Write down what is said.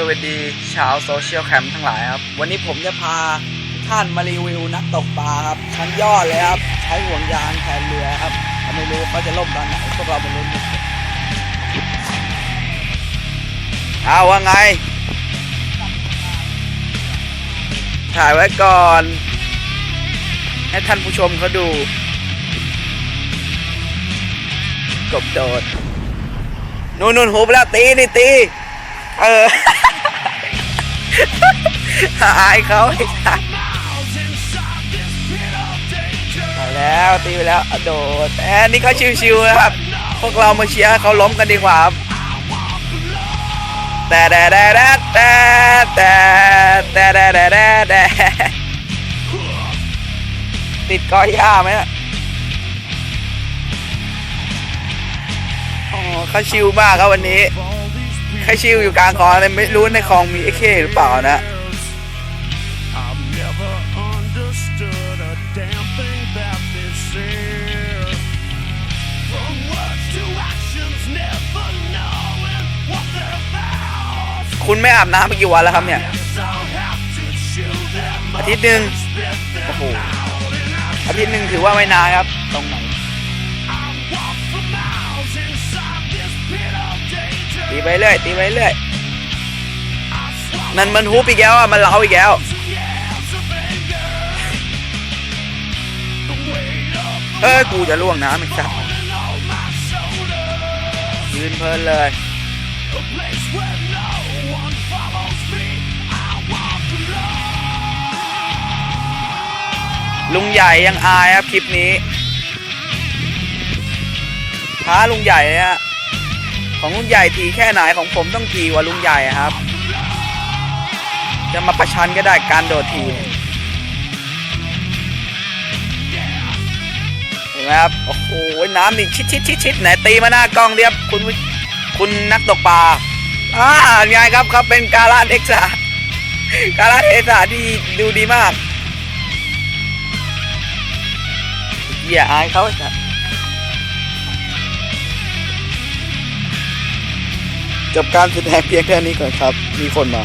สวัสดีชาวโซเชียลแคมป์ทั้งหลายครับ วันนี้ผมจะพาท่านมารีวิวนักตกปลาครับ ชั้นยอดเลยครับ ใช้ห่วงยางแทนเรือครับไม่รู้เขาจะล่มตอนไหนพวกเราไม่รู้นเอาว่าไง ถ่ายไว้ก่อน ให้ท่านผู้ชมเขาดู กบโดด นู่นนู่นหูไปแล้วตีนี่ตี เอออายเขาไอ้สัสเอาแล้วตีไปแล้วอะโดดแต่นี่เขาชิวๆนะครับ พวกเรามาเชียร์เขาล้มกันดีกว่าครับแต่แต่แต่แต่แต่แต่แต่แต่แต่แต่ติดกอหญ้าไหมอะอ๋อเขาชิวมากครับวันนี้ ใครชิวอยู่กลางคลองเลยไม่รู้ในคลองมีไอ้เคหรือเปล่านะ I've never understood a damn thing that they say. From words to actions, never knowing what they're about. คุณไม่อาบน้ำมากี่วันแล้วครับเนี่ย Guess I'll have to chew them อา up ทิตย์หนึ่ง and spit them โอ้โห out. And อาทิตย์หนึ่งถือว่าไม่นานครับ ตรงไหน ตีไปเรื่อยตีไปเรื่อยนั่นมันฮุบอีกแล้วอะมันเล้าอีกแล้วเอ้ยกูจะล่วงน้ำอีกสักยืนเพลินเลยลุงใหญ่ยังอายครับคลิปนี้ท้าลุงใหญ่เลยฮะ ของลุงใหญ่ทีแค่ไหนของผมต้องทีกว่าลุงใหญ่ครับ จะมาประชันก็ได้การโดดทีเห็นไหมครับโอ้โหน้ำนี่ชิดชิดชิดชิดไหนตีมาหน้ากล้องเรียบคุณคุณนักตกปลาอ่าไงครับครับเป็นการาเท็กซาการาเทศะที่ดูดีมากอย่าอายเขาจ้ะ จบการแสดงเพียงแค่นี้ก่อนครับ มีคนมา